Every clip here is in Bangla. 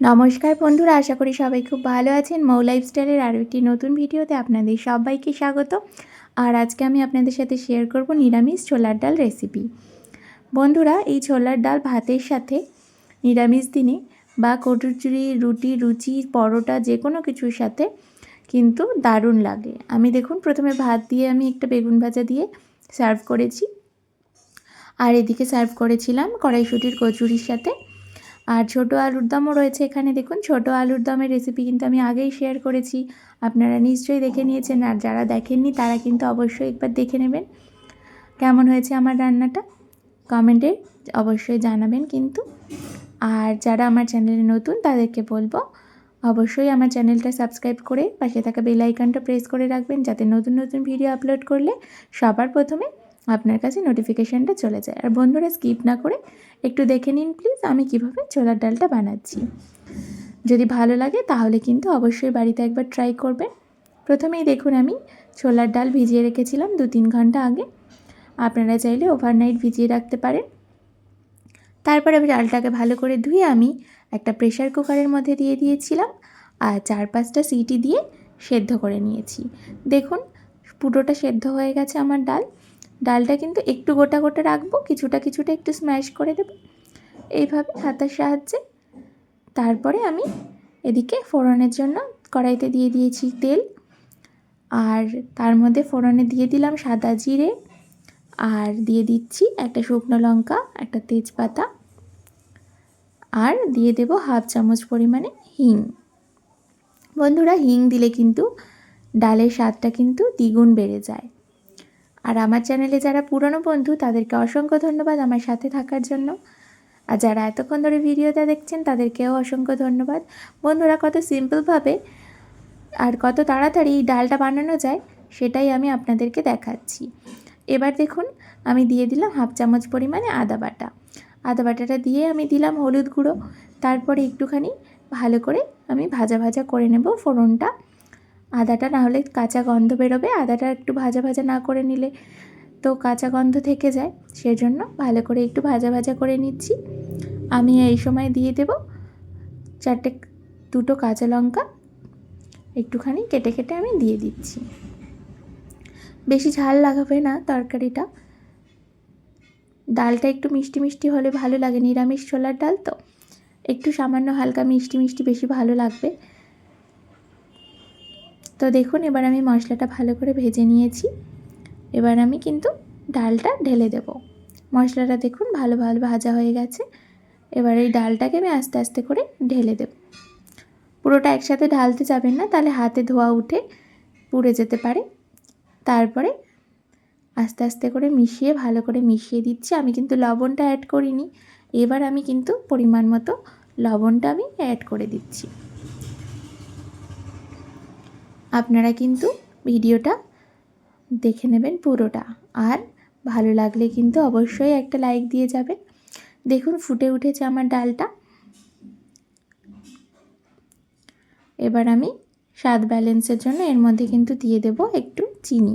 নমস্কার বন্ধুরা, আশা করি সবাই খুব ভালো আছেন। মৌ লাইফস্টাইলের আরও একটি নতুন ভিডিওতে আপনাদের সবাইকে স্বাগত। আর আজকে আমি আপনাদের সাথে শেয়ার করব নিরামিষ ছোলার ডাল রেসিপি। বন্ধুরা, এই ছোলার ডাল ভাতের সাথে নিরামিষ দিনে বা কটুচুরি রুটি, রুচি, পরোটা যে কোনো কিছুর সাথে কিন্তু দারুণ লাগে। আমি দেখুন, প্রথমে ভাত দিয়ে আমি একটা বেগুন ভাজা দিয়ে সার্ভ করেছি। আর এদিকে সার্ভ করেছিলাম কড়াইশুটির কচুরির সাথে আর ছোটো আলুর দমও রয়েছে এখানে। দেখুন, ছোট আলুর দমের রেসিপি কিন্তু আমি আগেই শেয়ার করেছি। আপনারা নিশ্চয়ই দেখে নিয়েছেন আর যারা দেখেননি, তারা কিন্তু অবশ্যই একবার দেখে নেবেন। কেমন হয়েছে আমার রান্নাটা? কমেন্টে অবশ্যই জানাবেন কিন্তু। আর যারা আমার চ্যানেলে নতুন, তাদেরকে বলব, অবশ্যই আমার চ্যানেলটা সাবস্ক্রাইব করে পাশে থাকা বেল আইকনটা প্রেস করে রাখবেন, যাতে নতুন নতুন ভিডিও আপলোড করলে সবার প্রথমে আপনার কাছে নোটিফিকেশানটা চলে যায়। আর বন্ধুরা স্কিপ না করে একটু দেখে নিন প্লিজ আমি কীভাবে ছোলার ডালটা বানাচ্ছি। যদি ভালো লাগে, তাহলে কিন্তু অবশ্যই বাড়িতে একবার ট্রাই করবেন। প্রথমেই দেখুন, আমি ছোলার ডাল ভিজিয়ে রেখেছিলাম দু তিন ঘণ্টা আগে। আপনারা চাইলে ওভারনাইট ভিজিয়ে রাখতে পারেন। তারপরে আমি ডালটাকে ভালো করে ধুয়ে আমি একটা প্রেশার কুকারের মধ্যে দিয়ে দিয়েছিলাম। আর চার পাঁচটা সিটি দিয়ে সেদ্ধ করে নিয়েছি। দেখুন, পুরোটা সেদ্ধ হয়ে গেছে আমার ডাল। ডালটা কিন্তু একটু গোটা গোটা রাখব, কিছুটা কিছুটা একটু স্ম্যাশ করে দেবো। এইভাবে হাতার সাহায্যে। তারপরে আমি এদিকে ফোড়নের জন্য কড়াইতে দিয়ে দিয়েছি তেল। আর তার মধ্যে ফোড়নে দিয়ে দিলাম সাদা জিরে। আর দিয়ে দিচ্ছি একটা শুকনো লঙ্কা, একটা তেজপাতা। আর দিয়ে দেব হাফ চামচ পরিমাণে হিং। বন্ধুরা, হিং দিলে কিন্তু ডালের স্বাদটা কিন্তু দ্বিগুণ বেড়ে যায়। আর আমার চ্যানেলে যারা পুরনো বন্ধু, তাদেরকে অসংখ্য ধন্যবাদ আমার সাথে থাকার জন্য। আর যারা এতক্ষণ ধরে ভিডিওটা দেখছেন, তাদেরকেও অসংখ্য ধন্যবাদ। বন্ধুরা, কত সিম্পলভাবে আর কত তাড়াতাড়ি এই ডালটা বানানো যায়, সেটাই আমি আপনাদেরকে দেখাচ্ছি। এবার দেখুন, আমি দিয়ে দিলাম হাফ চামচ পরিমাণে আদা বাটা। আদা বাটাটা দিয়ে আমি দিলাম হলুদ গুঁড়ো। তারপরে একটুখানি ভালো করে আমি ভাজা ভাজা করে নেব ফোড়নটা। আদাটা না হলে কাঁচা গন্ধ বেরোবে। আদাটা একটু ভাজা ভাজা না করে নিলে তো কাঁচা গন্ধ থেকে যায়। সেজন্য ভালো করে একটু ভাজা ভাজা করে নিচ্ছি। আমি এই সময় দিয়ে দেব চারটে দুটো কাঁচা লঙ্কা। একটুখানি কেটে কেটে আমি দিয়ে দিচ্ছি। বেশি ঝাল লাগাবে না তরকারিটা। ডালটা একটু মিষ্টি মিষ্টি হলে ভালো লাগে। নিরামিষ ছোলার ডাল তো। একটু সামান্য হালকা মিষ্টি মিষ্টি বেশি ভালো লাগবে। তো দেখুন, এবার আমি মশলাটা ভালো করে ভেজে নিয়েছি। এবার আমি কিন্তু ডালটা ঢেলে দেব। মশলাটা দেখুন, ভালো ভালো ভাজা হয়ে গেছে। এবার এই ডালটাকে আমি আস্তে আস্তে করে ঢেলে দেব। পুরোটা একসাথে ঢালতে যাবেন না, তাহলে হাতে ধোয়া উঠে পুড়ে যেতে পারে। তারপরে আস্তে আস্তে করে মিশিয়ে, ভালো করে মিশিয়ে দিচ্ছি। আমি কিন্তু লবণটা অ্যাড করিনি। এবার আমি কিন্তু পরিমাণ মতো লবণটা আমি অ্যাড করে দিচ্ছি। আপনারা কিন্তু ভিডিওটা দেখে নেবেন পুরোটা। আর ভালো লাগলে কিন্তু অবশ্যই একটা লাইক দিয়ে যাবেন। দেখুন, ফুটে উঠেছে আমার ডালটা। এবার আমি স্বাদ ব্যালেন্সের জন্য এর মধ্যে কিন্তু দিয়ে দেব একটু চিনি।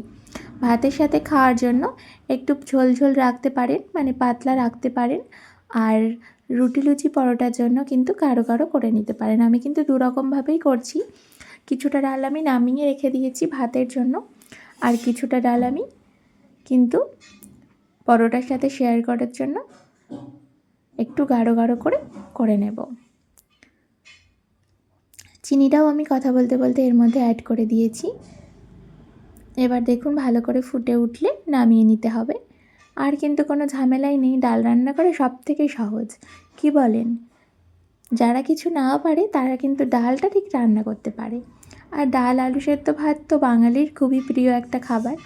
ভাতের সাথে খাওয়ার জন্য একটু ঝোল ঝোল রাখতে পারেন মানে পাতলা রাখতে পারেন। আর রুটি লুচি পরোটার জন্য কিন্তু কারও কারও করে নিতে পারেন। আমি কিন্তু দুরকমভাবেই করছি। কিছুটা ডাল আমি নামিয়ে রেখে দিয়েছি ভাতের জন্য। আর কিছুটা ডাল আমি কিন্তু পরোটার সাথে শেয়ার করার জন্য একটু গাঢ় গাঢ় করে করে নেব। চিনিটাও আমি কথা বলতে বলতে এর মধ্যে অ্যাড করে দিয়েছি। এবার দেখুন ভালো করে ফুটে উঠলে নামিয়ে নিতে হবে। আর কিন্তু কোনো ঝামেলাই নেই, ডাল রান্না করে সব থেকে সহজ। কি বলেন? যারা কিছু না পারে, তারা কিন্তু ডালটা ঠিক রান্না করতে পারে। আর ডাল, আলু সেদ্ধ ভাত তো বাঙালির খুবই প্রিয় একটা খাবার।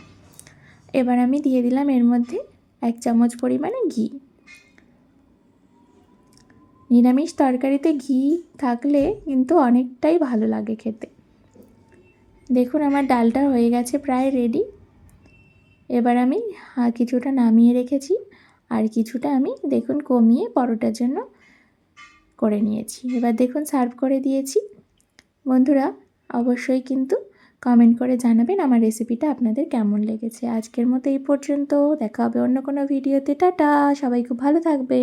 এবার আমি দিয়ে দিলাম এর মধ্যে এক চামচ পরিমাণে ঘি। নিরামিষ তরকারিতে ঘি থাকলে কিন্তু অনেকটাই ভালো লাগে খেতে। দেখুন আমার ডালটা হয়ে গেছে প্রায় রেডি এবার আমি কিছুটা নামিয়ে রেখেছি। আর কিছুটা আমি, দেখুন, কমিয়ে পরোটার জন্য করে নিয়েছি। এবার দেখুন সার্ভ করে দিয়েছি। বন্ধুরা, অবশ্যই কিন্তু কমেন্ট করে জানাবেন আমার রেসিপিটা আপনাদের কেমন লেগেছে। আজকের মতো এই পর্যন্ত। দেখা হবে অন্য কোনো ভিডিওতে টাটা! সবাই খুব ভালো থাকবে